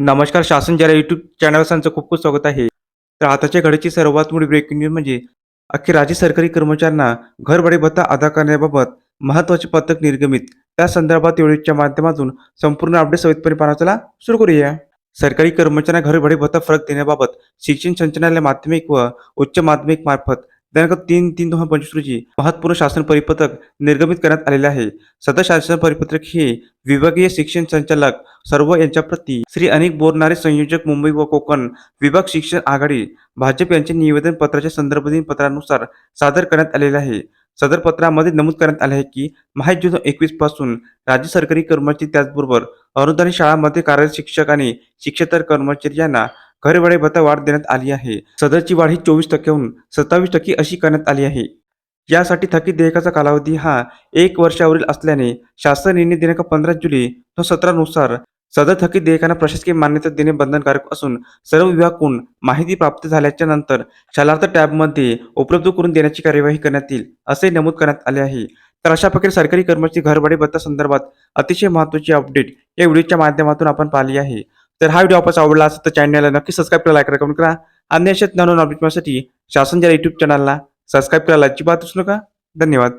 नमस्कार शासन जरा युट्यूब चॅनल खूप खूप स्वागत आहे. तर आताच्या घडीची सर्वात मोठी ब्रेकिंग न्यूज म्हणजे अखेर राज्य सरकारी कर्मचाऱ्यांना घरभाडे भत्ता अदा करण्याबाबत महत्त्वाचे पथक निर्गमित. त्या संदर्भात व्हिडिओच्या माध्यमातून संपूर्ण अपडेट सवितपणे पाहण्याला सुरू करूया. सरकारी कर्मचाऱ्यांना घरभाडे भत्ता फरक देण्याबाबत शिक्षण संचालनालय माध्यमिक व उच्च माध्यमिक मार्फत दिनांक तीन तीन दोन हजार पंचवीस रोजी महत्त्वपूर्ण शासन परिपत्रक निर्गमित करण्यात आलेले आहे. सदर शासन परिपत्रक हे विभागीय शिक्षण संचालक सर्व यांच्या प्रति श्री अनिक बोरणारे संयोजक मुंबई व कोकण विभाग शिक्षण आघाडी भाजप यांचे निवेदन पत्राच्या संदर्भातील पत्रानुसार सादर करण्यात आलेले आहे. सदर पत्रामध्ये नमूद करण्यात आले आहे की माहे जून एकवीसपासून राज्य सरकारी कर्मचारी त्याचबरोबर अनुदानित शाळांमध्ये कार्यरत शिक्षक आणि शिक्षेतर कर्मचारी यांना घरभाडे भत्ता वाढ देण्यात आली आहे. सदरची वाढ ही चोवीस टक्क्याहून सत्तावीस टक्के अशी करण्यात आली आहे. यासाठी थकीत देयकाचा कालावधी हा एक वर्षावरील असल्याने शासन निर्णय दिनांक पंधरा जुलै दोन सतरा नुसार सदर थकीत देयकांना प्रशासकीय मान्यता देणे बंधनकारक असून सर्व विभागाकडून माहिती प्राप्त झाल्याच्यानंतर शालार्थ टॅबमध्ये उपलब्ध करून देण्याची कार्यवाही करण्यात येईल असे नमूद करण्यात आले आहे. तर अशा प्रकारे सरकारी कर्मचारी घरभाडे भत्ता संदर्भात अतिशय महत्त्वाची अपडेट या व्हिडिओच्या माध्यमातून आपण पाहिली आहे. तर हा व्हिडिओ आपण आवडला असेल तर चॅनलला नक्की सबस्क्राईब करा लाईक करा कमेंट करा. अन्य अशाच नवीन अपडेट शासन जरा युट्यूब चॅनलला सबस्क्राईब करायला अजिबात विसरू नका. धन्यवाद.